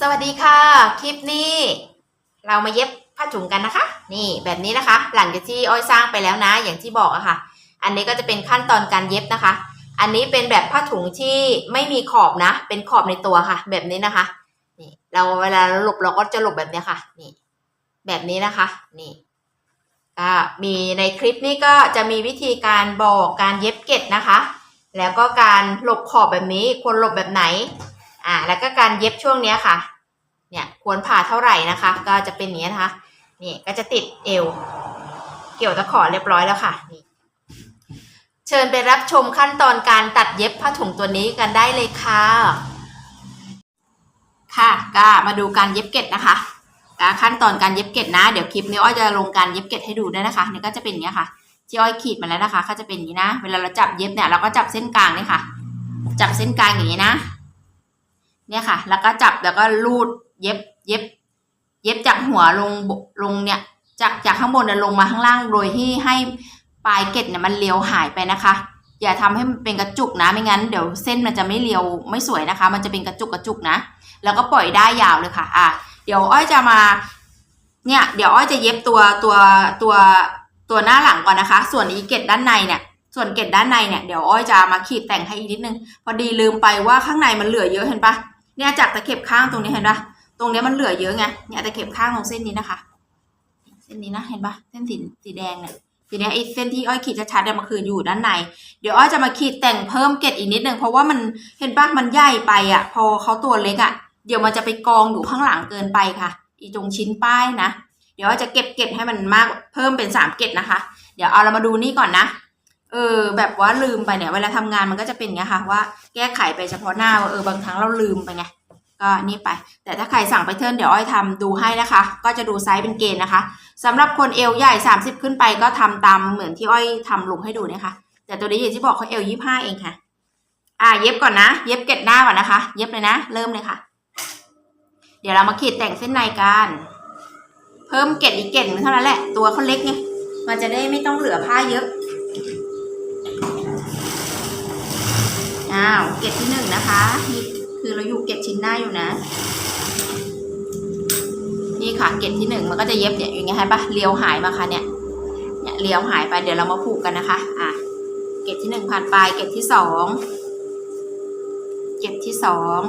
สวัสดีค่ะ คลิปนี้ เรามาเย็บผ้าถุงกันนะคะ นี่แบบนี้นะคะ หลังจากที่อ้อยสร้างไปแล้วนะ อย่างที่บอกอะค่ะ อันนี้ก็จะเป็นขั้นตอนการเย็บนะคะ อันนี้เป็นแบบผ้าถุงที่ไม่มีขอบนะ เป็นขอบในตัวค่ะ แบบนี้นะคะ นี่ เราเวลาเราหลบเราก็จะหลบแบบนี้ค่ะ นี่ แบบนี้นะคะ นี่ก็มีในคลิปนี้ก็จะมีวิธีการบอกการเย็บเกล็ดนะคะ แล้วก็การหลบขอบแบบนี้ควรหลบแบบไหน อ่าแล้วก็การเย็บช่วงเนี้ยค่ะ เนี่ยควรผ่าเท่าไหร่นะคะ ก็จะเป็นอย่างนี้นะคะ นี่ก็จะติดเอว เกี่ยวตะขอเรียบร้อยแล้วค่ะนี่เชิญไปรับชมขั้นตอนการตัดเย็บผ้าถุงตัวนี้กันได้เลยค่ะ ค่ะก็มาดูการเย็บเกล็ดนะคะการขั้นตอนการเย็บเกล็ดนะ เดี๋ยวคลิปนี้อ้อยจะลงการเย็บเกล็ดให้ดูด้วยนะคะนี่ก็จะเป็นอย่างนี้ค่ะ ที่อ้อยขีดมาแล้วนะคะ ก็จะเป็นอย่างนี้นะ เวลาเราจับเย็บเนี่ยเราก็จับเส้นกลางนี่ค่ะ จับเส้นกลางอย่างนี้นะ เนี่ยค่ะ แล้วก็จับแล้วก็ลูดเย็บเย็บ เย็บจากหัวลงลงเนี่ย จากจากข้างบนน่ะลงมาข้างล่างโดยที่ให้ปลายเกล็ดเนี่ยมันเลียวหายไปนะคะ อย่าทำให้มันเป็นกระจุกนะไม่งั้นเดี๋ยวเส้นมันจะไม่เลียวไม่สวยนะคะ มันจะเป็นกระจุกกระจุกนะ แล้วก็ปล่อยได้ยาวเลยค่ะ อะเดี๋ยวอ้อยจะมาเนี่ยเดี๋ยวอ้อยจะเย็บตัวตัวตัวตัวหน้าหลังก่อนนะคะ ส่วนอีเกล็ดด้านในเนี่ย ส่วนเกล็ดด้านในเนี่ยเดี๋ยวอ้อยจะมาขีดแต่งให้อีกนิดนึง พอดีลืมไปว่าข้างในมันเหลือเยอะเห็นปะ เนี่ยจากตะเข็บข้างตรงนี้เห็นปะตรงนี้มันเหลือเยอะไงเนี่ยตะเข็บข้างตรงเส้นนี้นะคะ เส้นนี้นะเห็นปะเส้นสีสีแดงเนี่ยทีนี้ไอ้เส้นที่อ้อยขีดชัดๆเนี่ยมันคืออยู่ด้านใน เดี๋ยวอ้อยจะมาขีดแต่งเพิ่มเกล็ดอีกนิดนึงเพราะว่ามันเห็นปะมันใหญ่ไปอะ พอเขาตัวเล็กอะ เดี๋ยวมันจะไปกองอยู่ข้างหลังเกินไปค่ะ อีตรงชิ้นป้ายนะ เดี๋ยวอ้อยจะเก็บเกล็ดให้มันมากเพิ่มเป็นสามเกล็ดนะคะ เดี๋ยวเอาเรามาดูนี่ก่อนนะ เออ แบบว่าลืมไปเนี่ย เวลาทำงานมันก็จะเป็นอย่างนี้ค่ะว่าแก้ไขไปเฉพาะหน้าว่าเออบางครั้งเราลืมไปไงก็นี่ไป แต่ถ้าใครสั่งไปเทิร์นเดี๋ยวอ้อยทำดูให้นะคะ ก็จะดูไซส์เป็นเกณฑ์นะคะสำหรับคนเอวใหญ่ 30 ขึ้นไปก็ทำตามเหมือนที่อ้อยทำลงให้ดูนะคะ แต่ตัวนี้อย่างที่บอกเขาเอวยี่ห้าเองค่ะ อ่า เย็บก่อนนะ เย็บเกล็ดหน้าก่อนนะคะ เย็บเลยนะ เริ่มเลยค่ะ เดี๋ยวเรามาขีดแต่งเส้นในกัน เพิ่มเกล็ดอีกเกล็ดนึงเท่านั้นแหละ ตัวเขาเล็กไง มันจะได้ไม่ต้องเหลือผ้าเยอะ อ้าวเกตที่หนึ่งนะคะนี่คือเราอยู่เกตชิ้นหน้าอยู่นะ นี่ค่ะเกตที่หนึ่งมันก็จะเย็บเนี่ยอย่างเงี้ยใช่ปะเลียวหายมาค่ะเนี่ยเนี่ยเลียวหายไปเดี๋ยวเรามาผูกกันนะคะ อะเกตที่หนึ่งผ่านไปเกตที่สองเกตที่สอง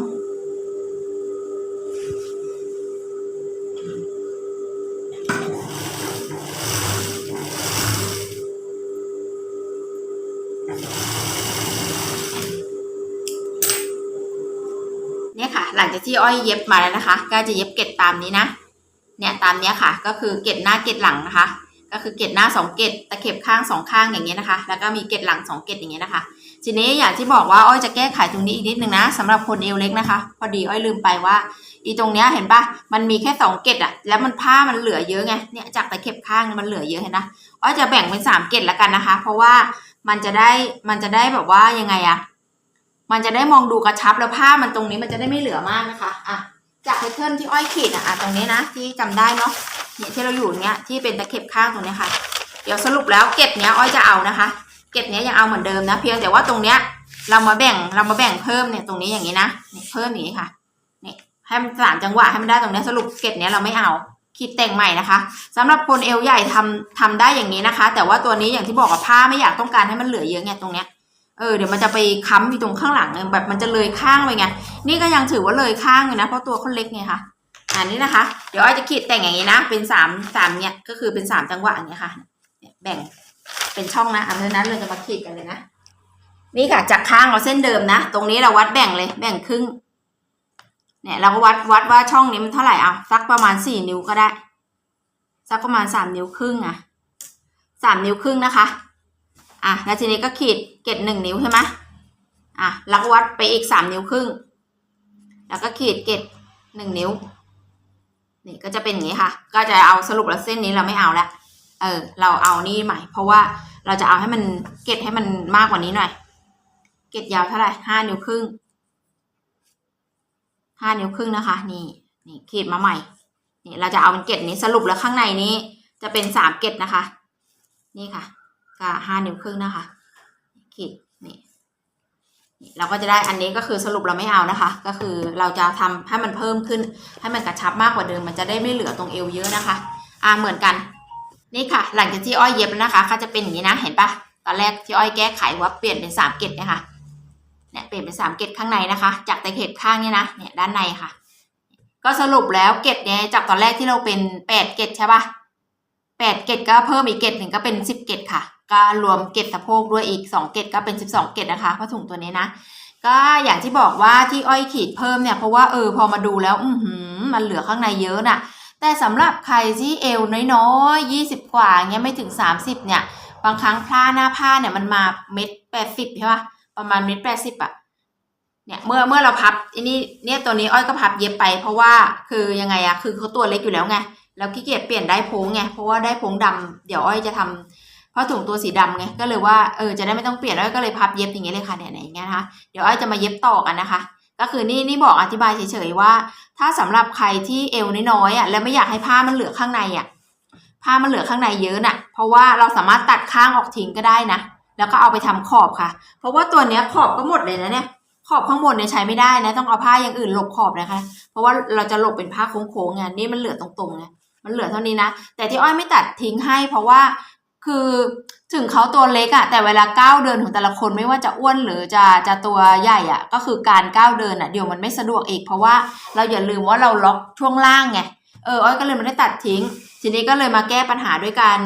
งจากที่อ้อยเย็บมาแล้วนะคะ ก็จะเย็บเกล็ดตามนี้นะ เนี่ยตามเนี้ยค่ะ ก็คือเกล็ดหน้าเกล็ดหลังนะคะ ก็คือเกล็ดหน้าสองเกล็ดตะเข็บข้างสองข้างอย่างเงี้ยนะคะ แล้วก็มีเกล็ดหลังสองเกล็ดอย่างเงี้ยนะคะ ทีนี้อย่างที่บอกว่าอ้อยจะแก้ไขตรงนี้อีกนิดนึงนะสำหรับคนเอวเล็กนะคะ พอดีอ้อยลืมไปว่า อีตรงเนี้ยเห็นปะมันมีแค่สองเกล็ดอะแล้วมันผ้ามันเหลือเยอะไง เนี่ยจากตะเข็บข้างมันเหลือเยอะเห็นนะอ้อยจะแบ่งเป็นสามเกล็ดละกันนะคะ เพราะว่ามันจะได้มันจะได้แบบว่ายังไงอะ มันจะได้มองดูกระชับแล้วผ้ามันตรงนี้มันจะได้ไม่เหลือมากนะคะอะจากแพทเทิร์นที่อ้อยขีดอะตรงนี้นะที่จำได้เนาะเนี่ยที่เราอยู่เนี้ยที่เป็นตะเข็บข้างตรงนี้ค่ะ เดี๋ยวสรุปแล้วเก็ดเนี้ยอ้อยจะเอานะคะ เก็ดเนี้ยยังเอาเหมือนเดิมนะ เพียงแต่ว่าตรงเนี้ยเรามาแบ่งเรามาแบ่งเพิ่มเนี่ยตรงนี้อย่างนี้นะเนี่ยเพิ่มอย่างนี้ค่ะเนี่ยให้มันสามจังหวะให้มันได้ตรงเนี้ยสรุปเก็ดเนี้ยเราไม่เอาคิดแต่งใหม่นะคะสำหรับคนเอวใหญ่ทำทำได้อย่างนี้นะคะ แต่ว่าตัวนี้อย่างที่บอกกับผ้าไม่อยากต้องการให้มันเหลือเยอะไงตรงเนี้ย เออเดี๋ยวมันจะไปค้ำอยู่ตรงข้างหลังแบบมันจะเลยข้างไปไง นี่ก็ยังถือว่าเลยข้างอยู่นะเพราะตัวเขาเล็กไงคะอันนี้นะคะ เดี๋ยวอ้อยจะขีดแต่งอย่างนี้นะ เป็นสามสามเนี่ยก็คือเป็นสามจังหวะอย่างเงี้ยค่ะแบ่งเป็นช่องนะอันนั้นเราจะมาขีดกันเลยนะนี่ค่ะจากข้างเราเส้นเดิมนะ ตรงนี้เราวัดแบ่งเลยแบ่งครึ่งเนี่ยเราก็วัดวัดว่าช่องนี้มันเท่าไหร่เอะสักประมาณสี่นิ้วก็ได้ สักประมาณสามนิ้วครึ่งอะสามนิ้วครึ่งนะคะ อะแล้วทีนี้ก็ขีดเกล็ดหนึ่งนิ้วใช่ไหมอะแล้วก็วัดไปอีกสามนิ้วครึ่ง แล้วก็ขีดเกล็ดหนึ่งนิ้ว นี่ก็จะเป็นอย่างนี้ค่ะ ก็จะเอาสรุปแล้วเส้นนี้เราไม่เอาละเออ เราเอานี่ใหม่ เพราะว่าเราจะเอาให้มันเกล็ดให้มันมากกว่านี้หน่อย เกล็ดยาวเท่าไหร่ห้านิ้วครึ่งห้านิ้วครึ่งนะคะ นี่นี่ขีดมาใหม่ นี่เราจะเอาเป็นเกล็ดนี้สรุปแล้วข้างในนี้ จะเป็นสามเกล็ดนะคะ นี่ค่ะ ก็ห้านิ้วครึ่งนะคะขีดนี่เราก็จะได้อันนี้ก็คือสรุปเราไม่เอานะคะ ก็คือเราจะทำให้มันเพิ่มขึ้น ให้มันกระชับมากกว่าเดิม มันจะได้ไม่เหลือตรงเอวเยอะนะคะ อ่าเหมือนกัน นี่ค่ะ หลังจากที่อ้อยเย็บแล้วนะคะก็จะเป็นอย่างนี้นะเห็นปะตอนแรกที่อ้อยแก้ไขว่าเปลี่ยนเป็นสามเกตเนี่ยค่ะเนี่ยเปลี่ยนเป็นสามเกตข้างในนะคะ จากตะเข็บข้างเนี่ยนะเนี่ยด้านในค่ะ ก็สรุปแล้วเกตเนี่ยจากตอนแรกที่เราเป็นแปดเกตใช่ปะแปดเกตก็เพิ่มอีกเกตหนึ่งก็เป็นสิบเกตค่ะ ก็รวมเกตสะโพกด้วยอีกสองเกตก็เป็นสิบสองเกตนะคะผ้าถุงตัวนี้นะ ก็อย่างที่บอกว่าที่อ้อยขีดเพิ่มเนี่ยเพราะว่าเออพอมาดูแล้ว อือหือมันเหลือข้างในเยอะน่ะ แต่สำหรับใครที่เอวน้อยๆยี่สิบกว่าเงี้ยไม่ถึงสามสิบเนี่ย บางครั้งผ้าหน้าผ้าเนี่ยมันมาเม็ดแปดสิบใช่ปะประมาณเม็ดแปดสิบอะเนี่ยเมื่อเมื่อเราพับอันนี้เนี่ยตัวนี้อ้อยก็พับเย็บไป เพราะว่าคือยังไงอะคือเขาตัวเล็กอยู่แล้วไงแล้วขี้เกียจเปลี่ยนได้โพงไงเพราะว่าได้โพงดำเดี๋ยวอ้อยจะทำ ผ้าถุงตัวสีดำไงก็เลยว่าเออจะได้ไม่ต้องเปลี่ยนอ้อยก็เลยพับเย็บอย่างเงี้ยเลยค่ะเนี่ยอย่างเงี้ยนะคะเดี๋ยวอ้อยจะมาเย็บต่อกันนะคะ ก็คือนี่นี่บอกอธิบายเฉยๆว่า ถ้าสำหรับใครที่เอวน้อยๆอะแล้วไม่อยากให้ผ้ามันเหลือข้างในอะผ้ามันเหลือข้างในเยอะน่ะ เพราะว่าเราสามารถตัดข้างออกทิ้งก็ได้นะแล้วก็เอาไปทำขอบค่ะ เพราะว่าตัวเนี้ยขอบก็หมดเลยนะเนี่ยขอบข้างบนเนี่ยใช้ไม่ได้นะ ต้องเอาผ้าอย่างอื่นหลบขอบนะคะ เพราะว่าเราจะหลบเป็นผ้าโค้งๆไงนี่มันเหลือตรงๆไงมันเหลือเท่านี้นะแต่ที่อ้อยไม่ตัดทิ้งให้ เพราะว่า คือถึงเขาตัวเล็กอะแต่เวลาก้าวเดินของแต่ละคนไม่ว่าจะอ้วนหรือจะจะตัวใหญ่อะก็คือการก้าวเดินอะเดี๋ยวมันไม่สะดวกอีก เพราะว่าเราอย่าลืมว่าเราล็อกช่วงล่างไงเอออ้อยก็เลยไม่ได้ตัดทิ้ง ทีนี้ก็เลยมาแก้ปัญหาด้วยการ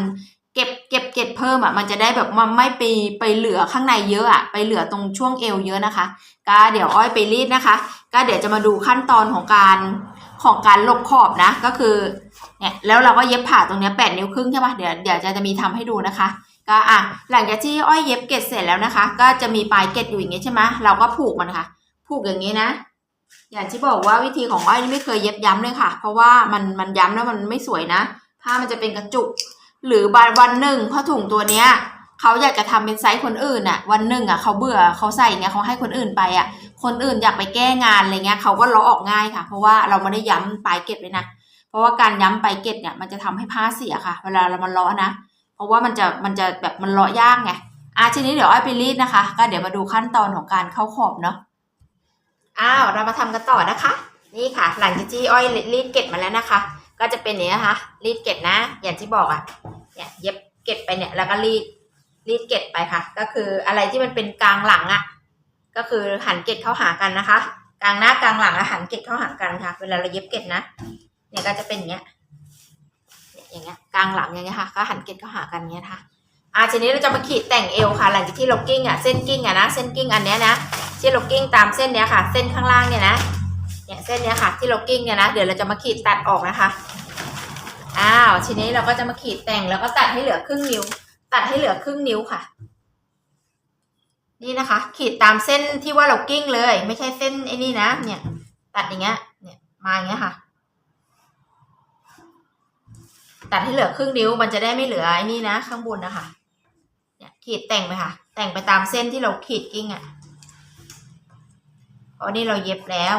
เก็บเก็บเก็บเพิ่มอะมันจะได้แบบมันไม่ไปไปเหลือข้างในเยอะอะไปเหลือตรงช่วงเอวเยอะนะคะก็เดี๋ยวอ้อยไปรีดนะคะ ก็เดี๋ยวจะมาดูขั้นตอนของการ ของการลบขอบนะก็คือเนี่ยแล้วเราก็เย็บผ่าตรงเนี้ยแปดนิ้วครึ่งใช่ปะเดี๋ยวเดี๋ยวจะจะมีทำให้ดูนะคะก็อะหลังจากที่อ้อยเย็บเกล็ดเสร็จแล้วนะคะ ก็จะมีปลายเกล็ดอยู่อย่างงี้ใช่ไหมเราก็ผูกมันค่ะ ผูกอย่างนี้นะ อย่างที่บอกว่าวิธีของอ้อยนี่ไม่เคยเย็บย้ำเลยค่ะ เพราะว่ามันมันย้ำแล้วมันไม่สวยนะผ้ามันจะเป็นกระจุก หรือบาวันหนึ่งผ้าถุงตัวเนี้ยเขาอยากจะทำเป็นไซส์คนอื่นอะ วันหนึ่งอะเขาเบื่อเขาใส่เงี้ยเขาให้คนอื่นไปอะ คนอื่นอยากไปแก้งานอะไรเงี้ยเขาก็เลาะออกง่ายค่ะ เพราะว่าเราไม่ได้ย้ำปลายเกล็ดเลยนะเพราะว่าการย้ำปลายเกล็ดเนี่ยมันจะทำให้ผ้าเสียค่ะ เวลาเรามันเลาะนะ เพราะว่ามันจะมันจะแบบมันเลาะยากไงอะทีนี้เดี๋ยวอ้อยไปรีดนะคะ ก็เดี๋ยวมาดูขั้นตอนของการเข้าขอบเนาะอ้าวเรามาทำกันต่อนะคะ นี่ค่ะ หลังจากที่อ้อยรีดเกล็ดมาแล้วนะคะ ก็จะเป็นอย่างนี้นะคะรีดเกล็ดนะ อย่างที่บอกอะ่ะเนี่ยเย็บเกล็ดไปเนี่ยแล้วก็รีดรีดเกล็ดไปค่ะ ก็คืออะไรที่มันเป็นกลางหลังอะ่ะ ก็คือหันเกล็ดเข้าหากันนะคะ กลางหน้ากลางหลังแล้วหันเกล็ดเข้าหากันค่ะ เวลาเราเย็บเกล็ดนะเนี่ยก็จะเป็นอย่างเงี้ยอย่างเงี้ยกลางหลังอย่างเงี้ยค่ะ ก็หันเกล็ดเข้าหากันเงี้ยค่ะอ่าทีนี้เราจะมาขีดแต่งเอวค่ะ หลังจากที่เรากิ้งอะเส้นกิ้งอะนะเส้นกิ้งอันเนี้ยนะที่เรากิ้งตามเส้นเนี้ยค่ะ เส้นข้างล่างเนี่ยนะเนี่ยเส้นเนี้ยค่ะ ที่เรากิ้งเนี่ยนะเดี๋ยวเราจะมาขีดตัดออกนะคะอ้าวทีนี้เราก็จะมาขีดแต่งแล้วก็ตัดให้เหลือครึ่งนิ้ว ตัดให้เหลือครึ่งนิ้วค่ะ นี่นะคะ ขีดตามเส้นที่ว่าเรากิ้งเลย ไม่ใช่เส้นไอ้นี่นะ เนี่ย ตัดอย่างเงี้ย เนี่ย มาอย่างเงี้ยค่ะ ตัดให้เหลือครึ่งนิ้วมันจะได้ไม่เหลือไอ้นี่นะ ข้างบนนะคะ เนี่ยขีดแต่งไปค่ะ แต่งไปตามเส้นที่เราขีดกิ้งอะ่ะเพราะนี่เราเย็บแล้ว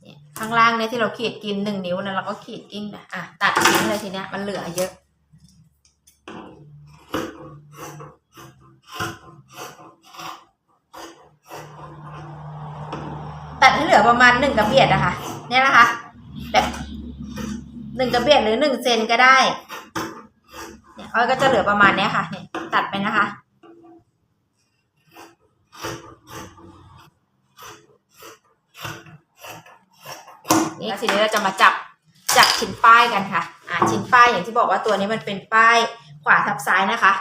เนี่ย ข้างล่างเนี่ยที่เราขีดกินหนึ่งนิ้วนะเราก็ขีดกิ้งนะอะตัดทิ้งเลยทีเนี้ยมันเหลือเยอะ ตัดให้เหลือประมาณหนึ่งกระเบียดนะคะเนี่ยนะคะแบบหนึ่งกระเบียดหรือหนึ่งเซนก็ได้เนี่ยอ้อยก็จะเหลือประมาณเนี้ยค่ะเนี่ยตัดไปนะคะ นี่ทีนี้เราจะมาจับจับชิ้นป้ายกันค่ะ อ่าชิ้นป้ายอย่างที่บอกว่าตัวนี้มันเป็นป้ายขวาทับซ้ายนะคะ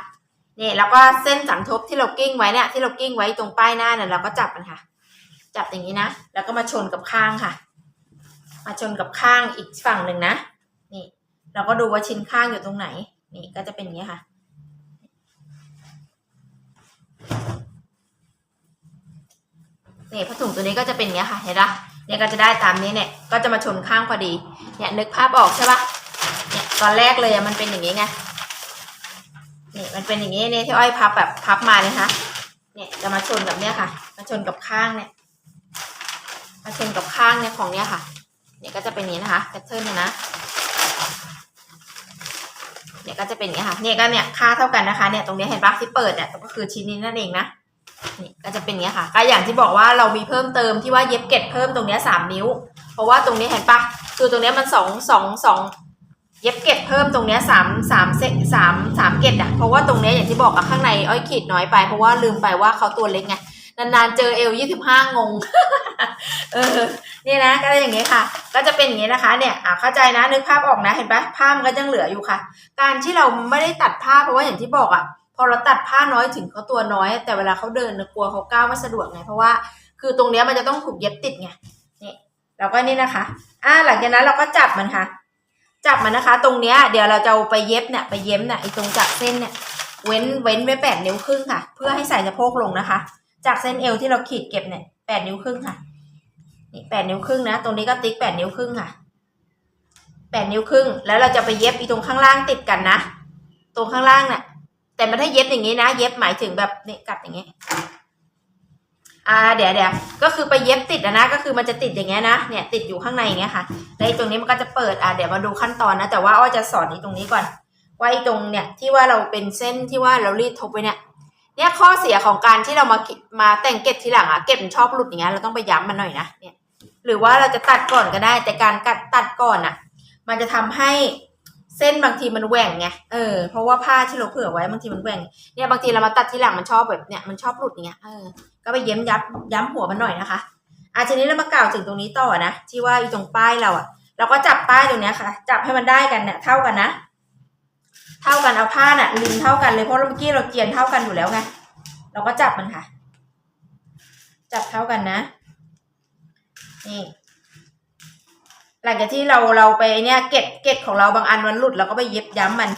เนี่ยแล้วก็เส้นสัมทบที่เรากิ้งไว้เนี่ยที่เรากิ้งไว้ตรงป้ายหน้าเนี่ยเราก็จับมันค่ะ จับอย่างนี้นะ แล้วก็มาชนกับข้างค่ะ มาชนกับข้างอีกฝั่งหนึ่งนะ นี่ เราก็ดูว่าชิ้นข้างอยู่ตรงไหน นี่ก็จะเป็นอย่างนี้ค่ะ นี่ผ้าถุงตัวนี้ก็จะเป็นอย่างนี้ค่ะ เห็นปะ เนี่ยก็จะได้ตามนี้เนี่ย ก็จะมาชนข้างพอดี เนี่ยนึกภาพออกใช่ปะเนี่ยตอนแรกเลยอะมันเป็นอย่างนี้ไง นี่มันเป็นอย่างนี้เนี่ยที่อ้อยพับแบบพับมาเลยค่ะเนี่ยจะมาชนกับเนี่ยค่ะ มาชนกับข้างเนี่ย มาชนกับข้างเนี่ยของเนี่ยค่ะ เนี่ยก็จะเป็นอย่างนี้นะคะแพทเทิร์นเนี่ยนะ เนี่ยก็จะเป็นอย่างนี้ค่ะ เนี่ยก็เนี่ยค่าเท่ากันนะคะ เนี่ยตรงนี้เห็นปะที่เปิดเนี่ยก็คือชิ้นนี้นั่นเองนะ นี่ก็จะเป็นอย่างนี้ค่ะ ก็อย่างที่บอกว่าเรามีเพิ่มเติมที่ว่าเย็บเก็ดเพิ่มตรงเนี้ยสามนิ้ว เพราะว่าตรงนี้เห็นปะคือตรงเนี้ยมันสองสองสองเย็บเก็ดเพิ่มตรงเนี้ยสามสามเซสามสามเก็ดอะเพราะว่าตรงเนี้ยอย่างที่บอกอะข้างในอ้อยขีดน้อยไป เพราะว่าลืมไปว่าเขาตัวเล็กไงนานๆเจอเอลยี่สิบห้างง เออนี่นะ ก็อย่างนี้ค่ะ ก็จะเป็นอย่างนี้นะคะ เนี่ยอ่าเข้าใจนะ นึกภาพออกนะ เห็นปะผ้ามันก็ยังเหลืออยู่ค่ะ การที่เราไม่ได้ตัดผ้าเพราะว่าอย่างที่บอกอะ พอเราตัดผ้าน้อยถึงเขาตัวน้อย แต่เวลาเขาเดินน่ะกลัวเขาก้าวไม่สะดวกไงเพราะว่า คือตรงเนี้ยมันจะต้องถูกเย็บติดไงนี่เราก็นี่นะคะ อ่าหลังจากนั้นเราก็จับมันค่ะ จับมันนะคะ ตรงเนี้ยเดี๋ยวเราจะาไปเย็บเนี่ยไปเย็บเนี่ยไอ้ตรงจับเส้นเนี่ยเว้นเว้นไว้แปดนิ้วครึ่งค่ะ เพื่อให้ใส่สะโพกลงนะคะ จากเส้นเอวที่เราขีดเก็บเนี่ยแปดนิ้วครึ่งค่ะนี่แปดนิ้วครึ่งนะ ตรงนี้ก็ติ๊กแปดนิ้วครึ่งค่ะแปดนิ้วครึ่ง แล้วเราจะไปเย็บอีตรงข้างล่างติดกันนะ ตรงข้างล่างเนี่ย แต่ม่ได้าเย็บอย่างนี้นะ เย็บหมายถึงแบบนี่กลับอย่างนี้อ่าเดี๋ยวเดี๋ยวก็คือไปเย็บติดนะก็คือมันจะติดอย่างเงี้ยนะเนี่ยติดอยู่ข้างในอย่างเงี้ยค่ะแล้วตรงนี้มันก็จะเปิดอ่าเดี๋ยวมาดูขั้นตอนนะ แต่ว่าอ้อจะสอนอีตรงนี้ก่อนว่าไอ้ตรงเนี่ยที่ว่าเราเป็นเส้นที่ว่าเรารีดทบไปเนี่ยเนี่ยข้อเสียของการที่เรามามาแต่งเก็บทีหลังอะเก็บชอบหลุดอย่างเงี้ยเราต้องไปย้ำมันหน่อยนะเนี่ยหรือว่าเราจะตัดก่อนก็ได้ แต่การกัดตัดก่อนอะมันจะทำให้ เส้นบางทีมันแหว่งไง เออ เพราะว่าผ้าที่เราเผื่อไว้บางทีมันแหว่ง เนี่ยบางทีเรามาตัดทีหลังมันชอบแบบเนี่ยมันชอบหลุดอย่างเงี้ย เออ ก็ไปเย้มยับย้ำหัวมันหน่อยนะคะอาทีนี้เรามากล่าวถึงตรงนี้ต่อนะที่ว่าอีตรงป้ายเราอะเราก็จับป้ายตรงเนี้ยค่ะ จับให้มันได้กันเนี่ยเท่ากันนะ เท่ากันเอาผ้าน่ะริมเท่ากันเลยเพราะเมื่อกี้เราเกียนเท่ากันอยู่แล้วไงเราก็จับมันค่ะ จับเท่ากันนะนี่ หลังจากที่เราเราไปเนี่ยเก็บเก็บของเราบางอันมันหลุดเราก็ไปเย็บย้ำมัน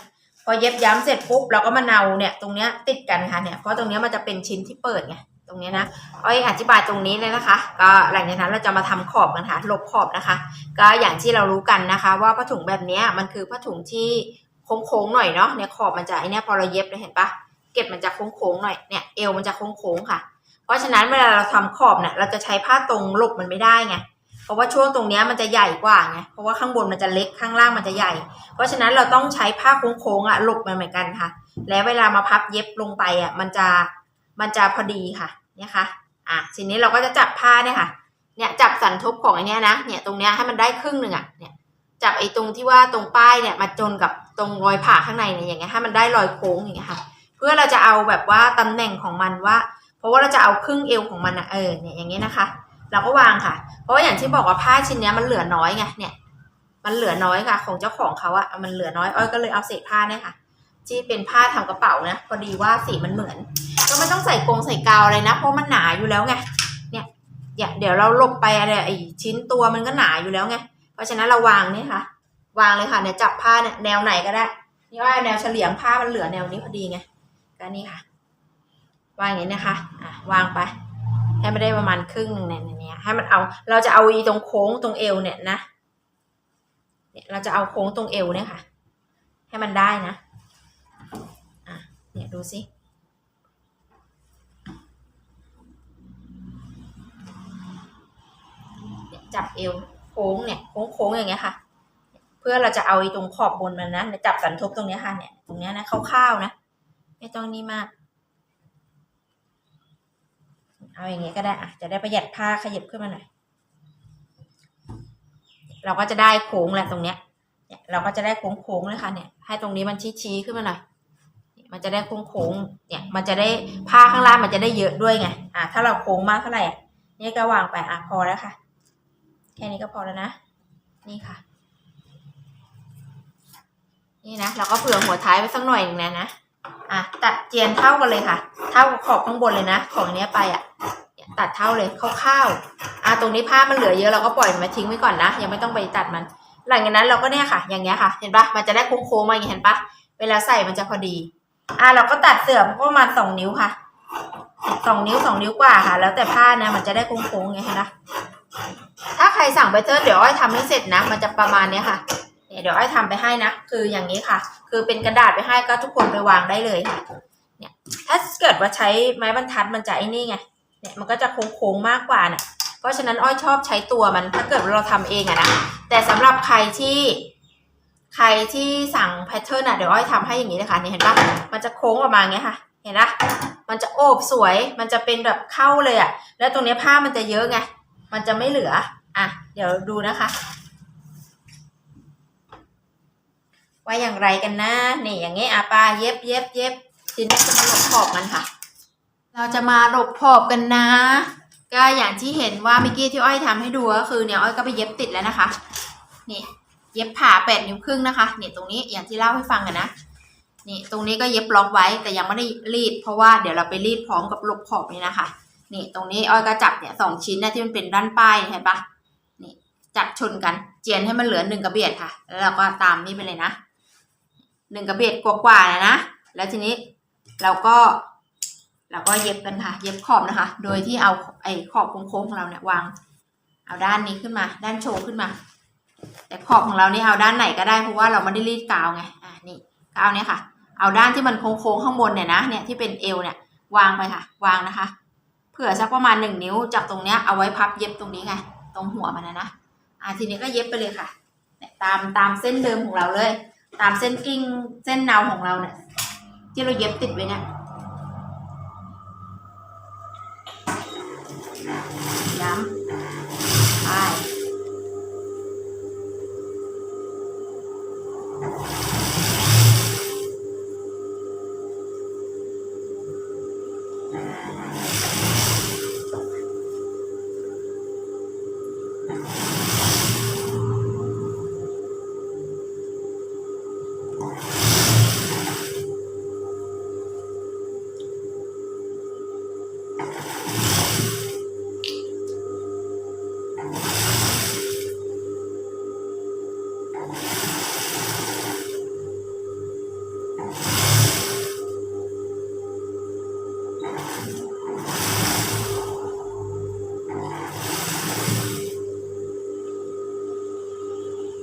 พอเย็บย้ำเสร็จปุ๊บเราก็มาเนาเนี่ยตรงเนี้ยติดกันค่ะเนี่ยเพราะตรงเนี้ยมันจะเป็นชิ้นที่เปิดไงตรงเนี้ยนะอ้อยอธิบายตรงนี้เลยนะคะ ก็หลังจากนั้นเราจะมาทำขอบกันค่ะลบขอบนะคะ ก็อย่างที่เรารู้กันนะคะ ว่าผ้าถุงแบบนี้มันคือผ้าถุงที่โค้งๆหน่อยเนาะเนี่ยขอบมันจะไอเนี้ยพอเราเย็บเลยเห็นปะเก็บมันจะโค้งๆหน่อยเนี่ยเอวมันจะโค้งๆค่ะ เพราะฉะนั้นเวลาเราทำขอบเนี่ยเราจะใช้ผ้าตรงลบมันไม่ได้ไง เพราะว่าช่วงตรงนี้มันจะใหญ่กว่าไงเพราะว่าข้างบนมันจะเล็กข้างล่างมันจะใหญ่ เพราะฉะนั้นเราต้องใช้ผ้าโค้งๆอะหลบมันเหมือนกันค่ะ แล้วเวลามาพับเย็บลงไปอะมันจะมันจะพอดีค่ะเนี่ยค่ะอะทีนี้เราก็จะจับผ้าเนี่ยค่ะเนี่ยจับสันทบของไอ้เนี้ยนะเนี่ยตรงเนี้ยให้มันได้ครึ่งหนึ่งอะเนี่ยจับไอ้ตรงที่ว่าตรงป้ายเนี่ยมาจนกับตรงรอยผ่าข้างในเนี่ยอย่างเงี้ยให้มันได้รอยโค้งอย่างเงี้ยค่ะ เพื่อเราจะเอาแบบว่าตำแหน่งของมันว่า เพราะว่าเราจะเอาครึ่งเอวของมันอะเออเนี่ยอย่างเงี้ยนะคะ เราก็วางค่ะ เพราะว่าอย่างที่บอกว่าผ้าชิ้นนี้มันเหลือน้อยไงเนี่ย มันเหลือน้อยค่ะ ของเจ้าของเขาอะมันเหลือน้อยอ้อยก็เลยเอาเศษผ้าเนี่ยค่ะ ที่เป็นผ้าทำกระเป๋านะพอดีว่าสีมันเหมือน ก็ไม่ต้องใส่กงใส่กาวเลยนะ เพราะมันหนาอยู่แล้วไงเนี่ยเนี่ยเดี๋ยวเราลบไปอะไรไอชิ้นตัวมันก็หนาอยู่แล้วไงเพราะฉะนั้นเราวางเนี่ยค่ะ วางเลยค่ะเนี่ยจับผ้าเนี่ยแนวไหนก็ได้นี่ว่าแนวเฉลียงผ้ามันเหลือแนวนี้พอดีไงก็นี่ค่ะวางอย่างนี้นะคะอะวางไป ให้มันได้ประมาณครึ่งหนึ่งในเนี้ยให้มันเอา เราจะเอาอีตรงโค้งตรงเอวเนี่ยนะ เนี่ยเราจะเอาโค้งตรงเอวเนี่ยค่ะ ให้มันได้นะ อะ เนี่ยดูสิจับเอวโค้งเนี่ยโค้งโค้งอย่างเงี้ยค่ะ เพื่อเราจะเอาอีตรงขอบบนมันนะจับสันทบตรงเนี้ยค่ะเนี่ยตรงเนี้ยนะคร่าวๆนะ ไม่ต้องนี่มาก เอาอย่างเงี้ยก็ได้อะจะได้ประหยัดผ้าขยับขึ้นมาหน่อย เราก็จะได้โค้งแหละตรงเนี้ยเนี่ยเราก็จะได้โค้งๆเลยค่ะเนี่ย ให้ตรงนี้มันชี้ๆขึ้นมาหน่อย มันจะได้โค้งๆเนี่ย มันจะได้ผ้าข้างล่างมันจะได้เยอะด้วยไง อะถ้าเราโค้งมากเท่าไหร่นี่ก็วางไปอะพอแล้วค่ะ แค่นี้ก็พอแล้วนะ นี่ค่ะ นี่นะเราก็เผื่อหัวท้ายไว้สักหน่อยหนึงนะนะ อะตัดเจียนเท่ากันเลยค่ะ เท่าขอบข้างบนเลยนะ ของเนี้ยไปอะตัดเท่าเลยคร่าวๆอะตรงนี้ผ้ามันเหลือเยอะเราก็ปล่อยมันมาทิ้งไว้ก่อนนะ ยังไม่ต้องไปตัดมัน หลังจากนั้นเราก็เนี่ยค่ะ อย่างเงี้ยค่ะ เห็นปะมันจะได้โค้งๆมาอย่างเห็นปะเวลาใส่มันจะพอดี อะเราก็ตัดเสื่อมประมาณสองนิ้วค่ะสองนิ้วสองนิ้วกว่าค่ะ แล้วแต่ผ้านะมันจะได้โค้งๆไงเห็นปะถ้าใครสั่งไปเตอร์เดี๋ยวอ้อยทำให้เสร็จนะ มันจะประมาณเนี้ยค่ะ เดี๋ยวอ้อยทำไปให้นะ คืออย่างนี้ค่ะ คือเป็นกระดาษไปให้ก็ทุกคนไปวางได้เลยค่ะ เนี่ย ถ้าเกิดว่าใช้ไม้บรรทัดมันจะไอ้นี่ไง เนี่ยมันก็จะโค้งๆมากกว่าน่ะเพราะฉะนั้นอ้อยชอบใช้ตัวมัน ถ้าเกิดว่าเราทำเองอะนะ แต่สำหรับใครที่ใครที่สั่งแพทเทิร์นอะเดี๋ยวอ้อยทำให้อย่างนี้นะคะนี่เห็นปะมันจะโค้งออกมาอย่างเงี้ยค่ะ เห็นปะมันจะโอบสวย มันจะเป็นแบบเข้าเลยอะแล้วตรงเนี้ยผ้ามันจะเยอะไง มันจะไม่เหลือ อะ เดี๋ยวดูนะคะ ว่าอย่างไรกันนะนี่อย่างเงี้ยอะปลาเย็บเย็บเย็บทีนี้จะมาหลบขอบมันค่ะ เราจะมาหลบขอบกันนะ ก็อย่างที่เห็นว่าเมื่อกี้ที่อ้อยทำให้ดูก็คือเนี่ยอ้อยก็ไปเย็บติดแล้วนะคะ นี่เย็บผ่าแปดนิ้วครึ่งนะคะ เนี่ยตรงนี้อย่างที่เล่าให้ฟังกันนะนี่ตรงนี้ก็เย็บล็อกไว้แต่ยังไม่ได้รีด เพราะว่าเดี๋ยวเราไปรีดพร้อมกับหลบขอบนี่นะคะ นี่ตรงนี้อ้อยก็จับเนี่ยสองชิ้นเนี่ยที่มันเป็นด้านป้ายเห็นปะนี่จับชนกันเจียนให้มันเหลือหนึ่งกระเบียดค่ะ แล้วเราก็ตามนี่ไปเลยนะ หนึ่งกระเบียดกว่าๆนะนะ แล้วทีนี้เราก็เราก็เย็บกันค่ะ เย็บขอบนะคะ โดยที่เอาไอ้ขอบโค้งๆของเราเนี่ยวาง เอาด้านนี้ขึ้นมา ด้านโชว์ขึ้นมา แต่ขอบของเรานี่เอาด้านไหนก็ได้เพราะว่าเราไม่ได้รีดกาวไง อะนี่กาวเนี่ยค่ะ เอาด้านที่มันโค้งๆข้างบนเนี่ยนะ เนี่ยที่เป็นเอวเนี่ยวางไปค่ะ วางนะคะ เผื่อสักประมาณหนึ่งนิ้วจากตรงเนี้ยเอาไว้พับเย็บตรงนี้ไง ตรงหัวมันนะนะ อะทีนี้ก็เย็บไปเลยค่ะ ตามตามเส้นเดิมของเราเลย ตามเส้นกิ้งเส้นเนาของเราเนี่ยที่เราเย็บติดไว้เนี่ย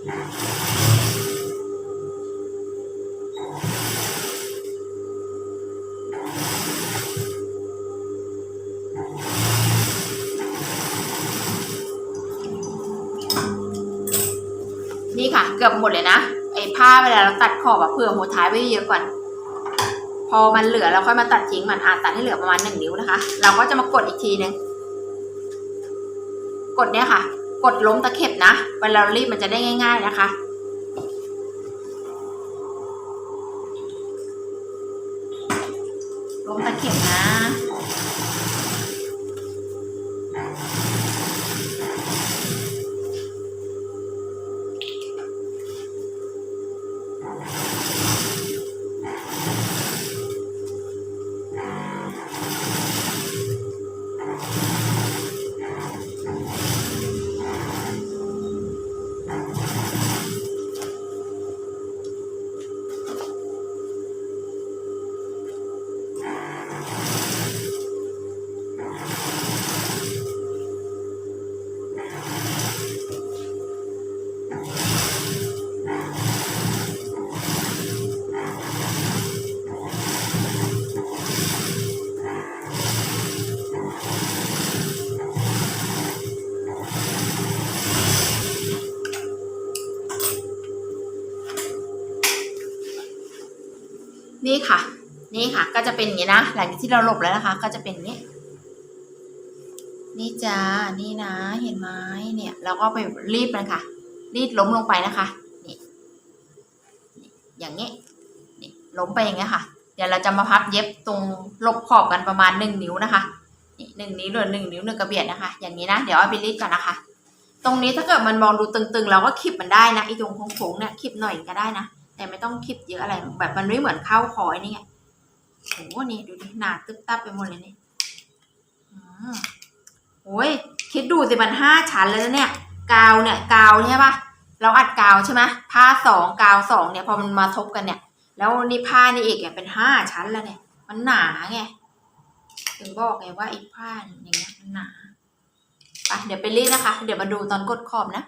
นี่ค่ะ เกือบหมดเลยนะไอ้ผ้าเวลาเราตัดขอบอะเผื่อหัวท้ายไว้เยอะก่อน พอมันเหลือเราค่อยมาตัดทิ้งมันอาตัดให้เหลือประมาณหนึ่งนิ้วนะคะ เราก็จะมากดอีกทีนึงกดเนี้ยค่ะ กดล้มตะเข็บนะเวลาเรารีบมันจะได้ง่าย ๆนะคะ จะเป็นอย่างนี้นะ หลังจากที่เราหลบแล้วนะคะ ก็จะเป็นอย่างนี้ นี่จ้า นี่นะ เห็นไหมเนี่ย เราก็ไปรีบมันค่ะรีดล้มลงไปนะคะ นี่ อย่างนี้ นี่ ล้มไปอย่างเงี้ยค่ะ เดี๋ยวเราจะมาพับเย็บตรงลบขอบกันประมาณหนึ่งนิ้วนะคะนี่หนึ่งนิ้วหรือหนึ่งนิ้วหนึ่งกระเบียดนะคะ อย่างนี้นะ เดี๋ยวเอาไปรีดก่อนนะคะ ตรงนี้ถ้าเกิดมันมองดูตึงๆ เราก็คลิปมันได้นะไอ้ตรงโค้งๆเนี่ยคลิปหน่อยก็ได้นะ แต่ไม่ต้องคลิปเยอะอะไร แบบมันไม่เหมือนเข้าคอยนี่ไง โอ้โหนี่ดูดิหนาตึ๊บตับไปหมดเลยนี่อืมโอ้ยคิดดูสิมันห้าชั้นแล้วเนี่ย กาวเนี่ยกาวใช่ปะเราอัดกาวใช่ไหมผ้าสองกาวสองเนี่ยพอมันมาทบกันเนี่ย แล้วนี่ผ้านี่อีกเนี่ยเป็นห้าชั้นแล้วเนี่ย มันหนาไงถึงบอกไงว่าไอ้ผ้าอย่างเงี้ยมันหนาไปเดี๋ยวไปรีดนะคะ เดี๋ยวมาดูตอนกดขอบนะ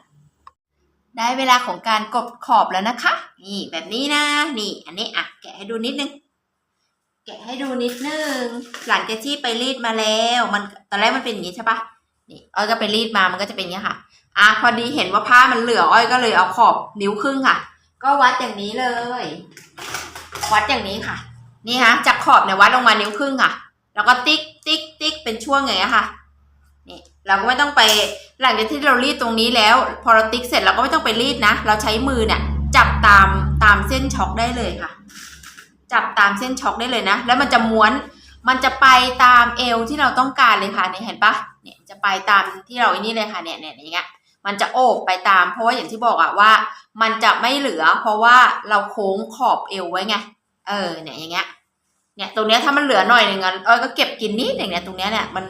ได้เวลาของการกดขอบแล้วนะคะ นี่แบบนี้นะ นี่ อันนี้อะแกะให้ดูนิดนึง แกะให้ดูนิดนึง หลังจากที่ไปรีดมาแล้ว มันตอนแรกมันเป็นอย่างนี้ใช่ปะนี่อ้อยก็ไปรีดมามันก็จะเป็นอย่างนี้ค่ะ อะพอดีเห็นว่าผ้ามันเหลืออ้อยก็เลยเอาขอบนิ้วครึ่งค่ะ ก็วัดอย่างนี้เลย วัดอย่างนี้ค่ะ นี่ฮะจากขอบเนี่ยวัดลงมานิ้วครึ่งค่ะ แล้วก็ติ๊กติ๊กติ๊กเป็นช่วงอย่างเงี้ยค่ะนี่เราก็ไม่ต้องไปหลังจากที่เรารีดตรงนี้แล้ว พอเราติ๊กเสร็จเราก็ไม่ต้องไปรีดนะ เราใช้มือเนี่ยจับตามตามเส้นช็อคได้เลยค่ะ จับตามเส้นช็อคได้เลยนะ แล้วมันจะม้วน มันจะไปตามเอวที่เราต้องการเลยค่ะเนี่ยเห็นปะเนี่ยจะไปตามที่เราอ้นี่เลยค่ะเนี่ยเนี่ยอย่างเงี้ยมันจะโอบไปตาม เพราะว่าอย่างที่บอกอะว่า มันจะไม่เหลือ เพราะว่าเราโค้งขอบเอวไว้ไง เออเนี่ยอย่างเงี้ยเนี่ยตรงเนี้ยถ้ามันเหลือหน่อยหนึ่งอะอ้อยก็เก็บกินนิดหนึ่งเนี่ยตรงเนี้ยเนี่ยมัน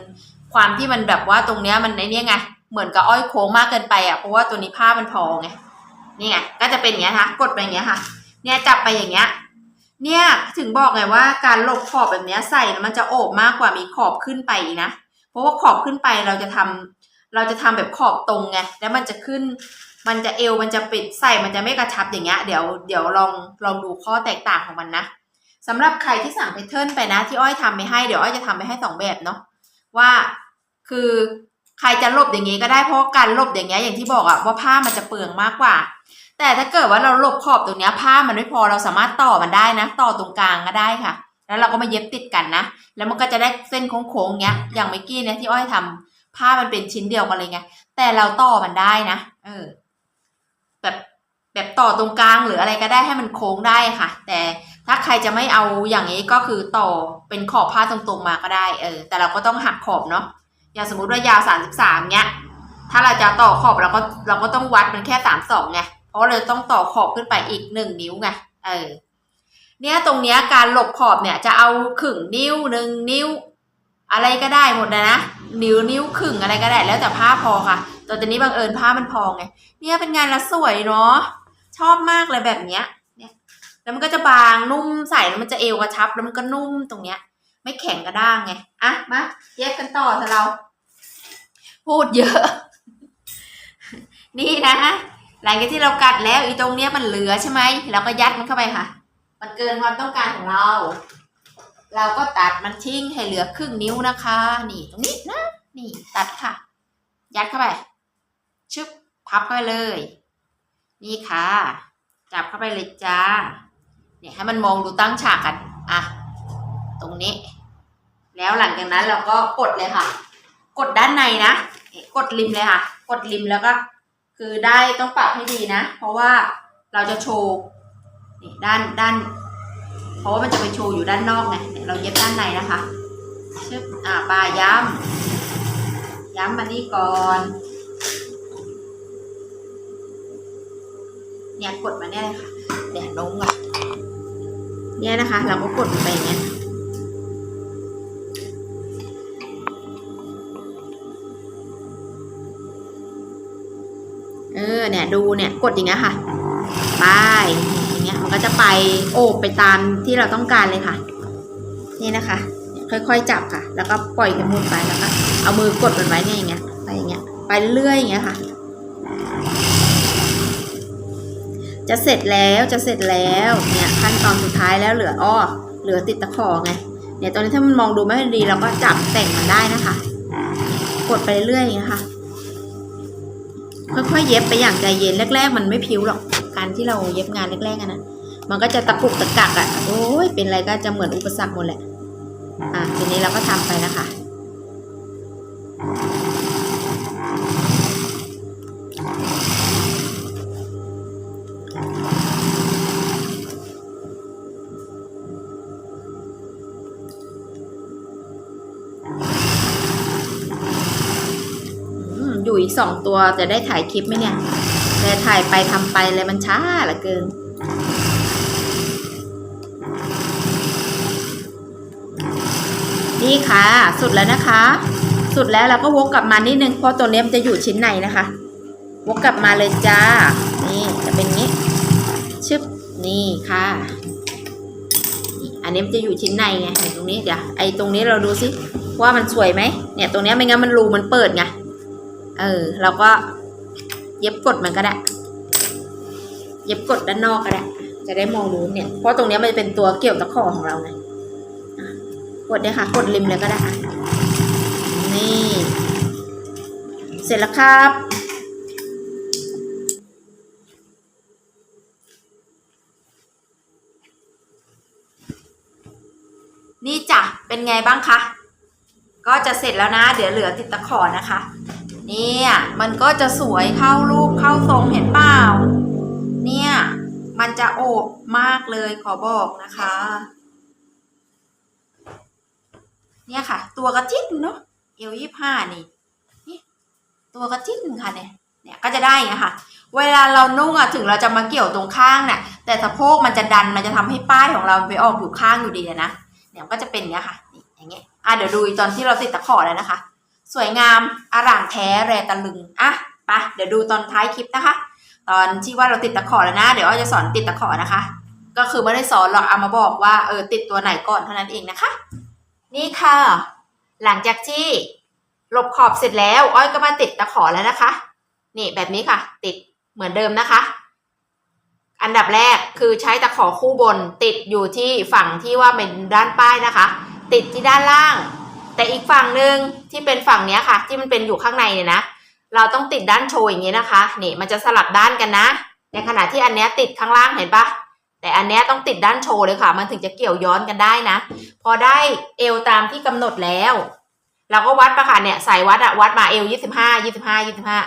ความที่มันแบบว่าตรงเนี้ยมันในเนี้ยไงเหมือนกับอ้อยโค้งมากเกินไปอะเพราะว่าตัวนี้ผ้ามันพอไงนี่ไงก็จะเป็นอย่างเงี้ยค่ะกดไปอย่างเงี้ยค่ะ เนี่ยจับไปอย่างเงี้ย เนี่ยถึงบอกไงว่าการลบขอบแบบนี้ใส่แล้วมันจะโอบมากกว่ามีขอบขึ้นไปนะ เพราะว่าขอบขึ้นไปเราจะทำเราจะทำแบบขอบตรงไงแล้วมันจะขึ้น มันจะเอวมันจะปิดใส่มันจะไม่กระชับอย่างเงี้ยเดี๋ยวเดี๋ยวลองลองดูข้อแตกต่างของมันนะสำหรับใครที่สั่งแพทเทิร์นไปนะที่อ้อยทำไปให้เดี๋ยวอ้อยจะทำไปให้สองแบบเนาะว่าคือใครจะลบอย่างงี้ก็ได้เพราะการลบอย่างเงี้ยอย่างที่บอกอะว่าผ้ามันจะเปลืองมากกว่า แต่ถ้าเกิดว่าเราหลบขอบตรงนี้ผ้ามันไม่พอเราสามารถต่อมันได้นะ ต่อตรงกลางก็ได้ค่ะ แล้วเราก็มาเย็บติดกันนะ แล้วมันก็จะได้เส้นโค้งๆเงี้ย อย่างเมื่อกี้เนี่ยที่อ้อยทำผ้ามันเป็นชิ้นเดียวกันเลยไง แต่เราต่อมันได้นะ เออ แบบแบบต่อตรงกลางหรืออะไรก็ได้ให้มันโค้งได้ค่ะ แต่ถ้าใครจะไม่เอาอย่างนี้ก็คือต่อเป็นขอบผ้าตรงๆมาก็ได้ เออ แต่เราก็ต้องหักขอบเนาะ อย่างสมมุติว่ายาวสามสิบสามเนี้ย ถ้าเราจะต่อขอบเราก็เราก็ต้องวัดมันแค่สามสองไง ราะเราต้องต่อขอบขึ้นไปอีกหนึ่งนิ้วไงเออเนี่ยตรงเนี้ยการหลบขอบเนี่ยจะเอาขึงนิ้วหนึ่งนิ้ว อะไรก็ได้หมดนะนะนิ้วนิ้วขึงอะไรก็ได้ แล้วแต่ผ้าพอค่ะแตัวตอนนี้บังเอิญผ้ามันพอไงเนี่ยเป็นงานละสวยเนาะชอบมากเลยแบบเนี้ยเนี่ยแล้วมันก็จะบางนุ่มใส่แล้วมันจะเอวกระชับแล้วมันก็นุ่มตรงเนี้ย ไม่แข็งกระด้างไงอะมาเย็บกันต่อเถอะเรา พูดเยอะ นี่นะ หลังจากที่เรากัดแล้วอีตรงเนี้ยมันเหลือใช่ไหมเราก็ยัดมันเข้าไปค่ะ มันเกินความต้องการของเรา เราก็ตัดมันทิ้งให้เหลือครึ่งนิ้วนะคะ นี่ตรงนี้นะ นี่ตัดค่ะ ยัดเข้าไปชึบพับเข้าไปเลย นี่ค่ะ จับเข้าไปเลยจ้า เนี่ยให้มันมองดูตั้งฉากกันอะตรงนี้ แล้วหลังจากนั้นเราก็กดเลยค่ะ กดด้านในนะ กดริมเลยค่ะ กดริมแล้วก็ คือได้ต้องปรับให้ดีนะ เพราะว่าเราจะโชว์นี่ด้านด้าน เพราะว่ามันจะไปโชว์อยู่ด้านนอกไงเราเย็บด้านในนะคะชึบอ่าปลาย้ำย้ำมานี่ก่อนเนี่ยกดมาเนี่ยเลยค่ะเดี๋ยวลงอะเนี่ยนะคะ เราก็กดไปเงี้ย เออเนี่ยดูเนี่ยกดอย่างเงี้ยค่ะไปอย่างเงี้ยมันก็จะไปโอบไปตามที่เราต้องการเลยค่ะ นี่นะคะ ค่อยๆจับค่ะ แล้วก็ปล่อยกันหมุนไปแล้วก็เอามือกดมันไว้เนี่ยอย่างเงี้ยไปอย่างเงี้ยไปเรื่อยอย่างเงี้ยค่ะ จะเสร็จแล้วจะเสร็จแล้วเนี่ยขั้นตอนสุดท้ายแล้วเหลืออ้อเหลือติดตะขอไงเนี่ยตอนนี้ถ้ามันมองดูไม่ดีเราก็จับแต่งมันได้นะคะ กดไปเรื่อยอย่างเงี้ยค่ะ ค่อยๆเย็บไปอย่างใจเย็นแรก ๆ มันไม่พิ้วหรอกการที่เราเย็บงานแรกๆนะมันก็จะตะปุกตะกักอะโอ้ยเป็นอะไรก็จะเหมือนอุปสรรคหมดแหละอะทีนี้เราก็ทำไปนะคะ สองตัวจะได้ถ่ายคลิปไหมเนี่ย แต่ถ่ายไปทำไปเลยมันช้าเหลือเกินนี่ค่ะ สุดแล้วนะคะ สุดแล้วเราก็วกกลับมานิดนึงเพราะตัวเนี้ยมันจะอยู่ชิ้นในนะคะ วกกลับมาเลยจ้า นี่จะเป็นงี้ ชึบ นี่ค่ะ อันนี้มันจะอยู่ชิ้นในไงตรงนี้เดี๋ยวไอ้ตรงนี้เราดูสิว่ามันสวยไหมเนี่ยตรงนี้ไม่งั้นมันรูมันเปิดไง เออเราก็เย็บกดมันก็ได้ เย็บกดด้านนอกก็ได้ จะได้มองรู้เนี่ย เพราะตรงเนี้ยมันจะเป็นตัวเกี่ยวตะขอของเราไงกดเลยค่ะ กดริมเลยก็ได้อะนี่ เสร็จแล้วครับนี่จ้ะ เป็นไงบ้างคะ ก็จะเสร็จแล้วนะ เดี๋ยวเหลือติดตะขอนะคะ เนี่ยมันก็จะสวยเข้ารูปเข้าทรงเห็นเปล่า เนี่ยมันจะโอบมากเลยขอบอกนะคะ เนี่ยค่ะ ตัวกระจิ๊ดเนาะเอวยี่ห้านี่นี่ตัวกระจิ๊ดค่ะเนี่ยเนี่ยก็จะได้อย่างค่ะ เวลาเรานุ่งอะถึงเราจะมาเกี่ยวตรงข้างเนี่ยแต่สะโพกมันจะดันมันจะทำให้ป้ายของเราไปออกอยู่ข้างอยู่ดีนะเนี่ยก็จะเป็นอย่างเงี้ยค่ะนี่อย่างเงี้ยอะเดี๋ยวดูตอนที่เราติดตะขอแล้วนะคะ สวยงามอร่ามแท้แรตะลึงอะไปเดี๋ยวดูตอนท้ายคลิปนะคะ ตอนที่ว่าเราติดตะขอแล้วนะ เดี๋ยวอ้อจะสอนติดตะขอนะคะ ก็คือไม่ได้สอนหรอกเอามาบอกว่าเออติดตัวไหนก่อนเท่านั้นเองนะคะ นี่ค่ะ หลังจากที่ลบขอบเสร็จแล้ว อ้อยก็มาติดตะขอแล้วนะคะ นี่แบบนี้ค่ะ ติดเหมือนเดิมนะคะ อันดับแรกคือใช้ตะขอคู่บน ติดอยู่ที่ฝั่งที่ว่าเป็นด้านป้ายนะคะ ติดที่ด้านล่าง แต่อีกฝั่งหนึ่งที่เป็นฝั่งเนี้ยค่ะ ที่มันเป็นอยู่ข้างในเนี่ยนะ เราต้องติดด้านโชว์อย่างนี้นะคะ นี่มันจะสลับด้านกันนะ ในขณะที่อันเนี้ยติดข้างล่างเห็นปะแต่อันเนี้ยต้องติดด้านโชว์เลยค่ะ มันถึงจะเกี่ยวย้อนกันได้นะ พอได้เอวตามที่กำหนดแล้ว เราก็วัดประค่ะเนี่ยใส่วัดอะวัดมาเอวยี่สิบห้ายี่สิบห้ายี่สิบห้า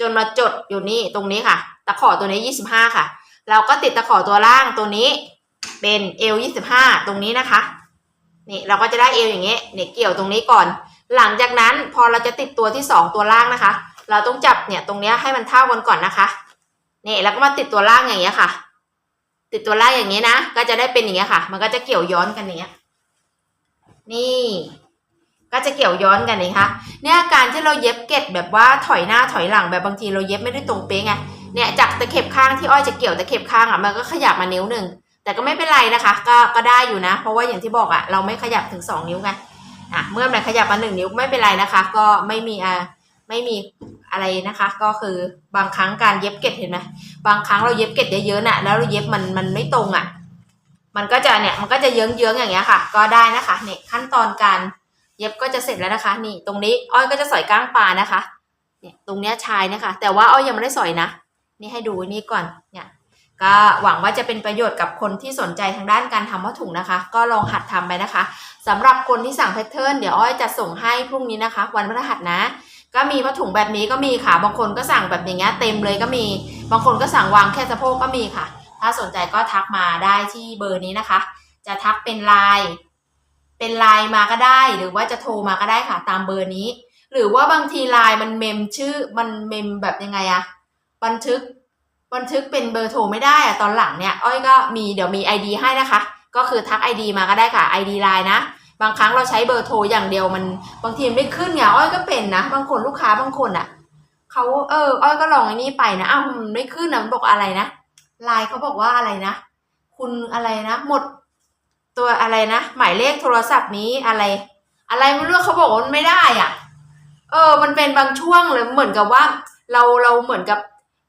จนมาจดอยู่นี่ตรงนี้ค่ะ ตะขอตัวนี้ยี่สิบห้าค่ะ เราก็ติดตะขอตัวล่างตัวนี้ เป็นเอวยี่สิบห้าตรงนี้นะคะ นี่เราก็จะได้เอวอย่างเงี้ยเนี่ยเกี่ยวตรงนี้ก่อน หลังจากนั้นพอเราจะติดตัวที่สองตัวล่างนะคะ เราต้องจับเนี่ยตรงเนี้ยให้มันเท่ากันก่อนนะคะนี่แล้วก็มาติดตัวล่างอย่างเงี้ยค่ะ ติดตัวล่างอย่างเงี้ยนะก็จะได้เป็นอย่างเงี้ยค่ะ มันก็จะเกี่ยวย้อนกันอย่างเงี้ยนี่ก็จะเกี่ยวย้อนกันนี่คะเนี่ยการที่เราเย็บเกล็ดแบบว่าถอยหน้าถอยหลังแบบบางทีเราเย็บไม่ได้ตรงเป๊ะไงเนี่ยจากตะเข็บข้างที่อ้อยจะเกี่ยวตะเข็บข้างอะมันก็ขยับมานิ้วหนึ่ง แต่ก็ไม่เป็นไรนะคะ ก็ก็ได้อยู่นะ เพราะว่าอย่างที่บอกอะเราไม่ขยับถึงสองนิ้วไงอะเมื่อมันขยับมาหนึ่งนิ้วไม่เป็นไรนะคะ ก็ไม่มีอ่าไม่มีอะไรนะคะ ก็คือบางครั้งการเย็บเกล็ดเห็นไหมบางครั้งเราเย็บเกล็ดเยอะๆน่ะแล้วเราเย็บมันมันไม่ตรงอะ มันก็จะเนี่ยมันก็จะเยื้องๆอย่างเงี้ยค่ะ ก็ได้นะคะเนี่ยขั้นตอนการเย็บก็จะเสร็จแล้วนะคะ นี่ตรงนี้อ้อยก็จะสอยก้างปลานะคะ เนี่ยตรงเนี้ยชายนะคะแต่ว่าอ้อยยังไม่ได้สอยนะนี่ให้ดูนี่ก่อนเนี่ย ก็หวังว่าจะเป็นประโยชน์กับคนที่สนใจทางด้านการทำผ้าถุงนะคะ ก็ลองหัดทำไปนะคะสำหรับคนที่สั่งแพทเทิร์นเดี๋ยวอ้อยจะส่งให้พรุ่งนี้นะคะ วันพฤหัสนะ ก็มีผ้าถุงแบบนี้ก็มีค่ะ บางคนก็สั่งแบบอย่างเงี้ยเต็มเลยก็มี บางคนก็สั่งวางแค่สะโพกก็มีค่ะ ถ้าสนใจก็ทักมาได้ที่เบอร์นี้นะคะ จะทักเป็นไลน์เป็นไลน์มาก็ได้ หรือว่าจะโทรมาก็ได้ค่ะ ตามเบอร์นี้ หรือว่าบางทีไลน์มันเมมชื่อมันเมมแบบยังไงอะบันทึก บันทึกเป็นเบอร์โทรไม่ได้อะตอนหลังเนี่ยอ้อยก็มีเดี๋ยวมี ID ให้นะคะ ก็คือทัก ID มาก็ได้ค่ะ ID ไลน์นะ บางครั้งเราใช้เบอร์โทรอย่างเดียวมันบางทีมันไม่ขึ้นไงอ้อยก็เป็นนะ บางคนลูกค้าบางคนอะเขาเอออ้อยก็ลองไอ้นี่ไปนะอ้าวมันไม่ขึ้นนะมันบอกอะไรนะไลน์เขาบอกว่าอะไรนะ คุณอะไรนะหมด ตัวอะไรนะหมายเลขโทรศัพท์นี้อะไร อะไรไม่รู้เขาบอกว่ามันไม่ได้อะ เออ มันเป็นบางช่วงเลยเหมือนกับว่า เราเราเหมือนกับ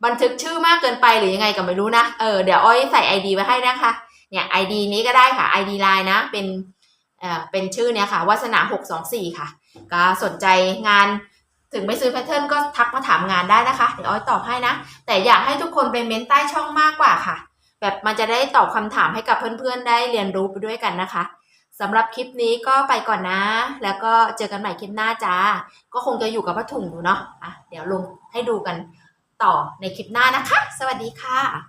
บันทึกชื่อมากเกินไปหรือยังไงก็ไม่รู้นะ เออ เดี๋ยวอ้อยใส่ ID ไว้ให้นะคะ เนี่ย ID นี้ก็ได้ค่ะ ID Line นะ เป็น เอ่อ เป็นชื่อเนี่ยค่ะวาสนา 624 ค่ะ ก็สนใจงาน ถึงไม่ซื้อแพทเทิร์นก็ทักมาถามงานได้นะคะ เดี๋ยวอ้อยตอบให้นะ แต่อยากให้ทุกคนไปเม้นใต้ช่องมากกว่าค่ะ แบบมันจะได้ตอบคำถามให้กับเพื่อนๆ ได้เรียนรู้ไปด้วยกันนะคะสำหรับคลิปนี้ก็ไปก่อนนะ แล้วก็เจอกันใหม่คลิปหน้าจ้า ก็คงจะอยู่กับผ้าถุงอยู่เนาะ อะ เดี๋ยวลงให้ดูกัน ต่อในคลิปหน้านะคะ สวัสดีค่ะ